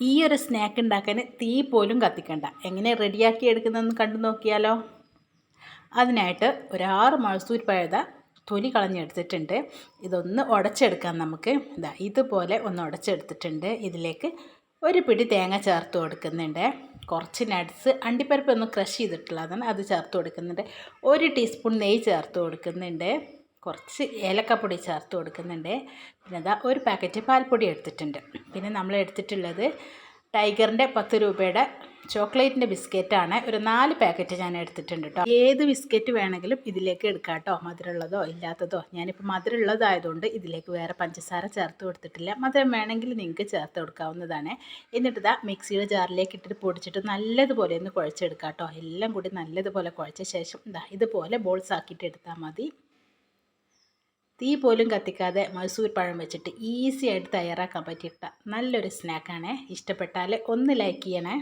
ഈ ഒരു സ്നാക്ക് ഉണ്ടാക്കാൻ തീ പോലും കത്തിക്കണ്ട. എങ്ങനെ റെഡിയാക്കി എടുക്കുന്നതെന്ന് കണ്ടു നോക്കിയാലോ? അതിനായിട്ട് ഒരാറ് മഴസൂർ പഴുത തൊലി കളഞ്ഞെടുത്തിട്ടുണ്ട്. ഇതൊന്ന് ഉടച്ചെടുക്കാം നമുക്ക്. ഇതാ ഇതുപോലെ ഒന്ന് ഉടച്ചെടുത്തിട്ടുണ്ട്. ഇതിലേക്ക് ഒരു പിടി തേങ്ങ ചേർത്ത് കൊടുക്കുന്നുണ്ട്. കുറച്ച് നട്സ് അണ്ടിപ്പരിപ്പ് ഒന്ന് ക്രഷ് ചെയ്തിട്ടുള്ളതാണ്. അത് ചേർത്ത് കൊടുക്കുന്നുണ്ട്. ഒരു ടീസ്പൂൺ നെയ്യ് ചേർത്ത് കൊടുക്കുന്നുണ്ട്. കുറച്ച് ഏലക്കപ്പൊടി ചേർത്ത് കൊടുക്കുന്നുണ്ട്. പിന്നെ അതാ ഒരു പാക്കറ്റ് പാൽപ്പൊടി എടുത്തിട്ടുണ്ട്. പിന്നെ നമ്മൾ എടുത്തിട്ടുള്ളത് ടൈഗറിന്റെ പത്ത് രൂപയുടെ ചോക്ലേറ്റിന്റെ ബിസ്ക്കറ്റാണ്. ഒരു നാല് പാക്കറ്റ് ഞാൻ എടുത്തിട്ടുണ്ട് കേട്ടോ ഏത് ബിസ്ക്കറ്റ് വേണമെങ്കിലും ഇതിലേക്ക് എടുക്കാം കേട്ടോ മധുരമുള്ളതോ ഇല്ലാത്തതോ. ഞാനിപ്പോൾ മധുരമുള്ളതായതുകൊണ്ട് ഇതിലേക്ക് വേറെ പഞ്ചസാര ചേർത്ത് കൊടുത്തിട്ടില്ല. മധുരം വേണമെങ്കിൽ നിങ്ങൾക്ക് ചേർത്ത് കൊടുക്കാവുന്നതാണ്. എന്നിട്ട് ഇതാ മിക്സിയുടെ ജാറിലേക്ക് ഇട്ടിട്ട് പൊടിച്ചിട്ട് നല്ലതുപോലെ ഒന്ന് കുഴച്ചെടുക്കാം കേട്ടോ എല്ലാം കൂടി നല്ലതുപോലെ കുഴച്ച ശേഷം ഇതാ ഇതുപോലെ ബോൾസ് ആക്കിയിട്ട് എടുത്താൽ മതി. തീ പോലും കത്തിക്കാതെ മൈസൂർ പഴം വെച്ചിട്ട് ഈസി ആയിട്ട് തയ്യാറാക്കാൻ പറ്റിയിട്ട നല്ലൊരു സ്നാക്കാണ് ഇഷ്ടപ്പെട്ടാൽ ഒന്ന് ലൈക്ക് ചെയ്യണേ.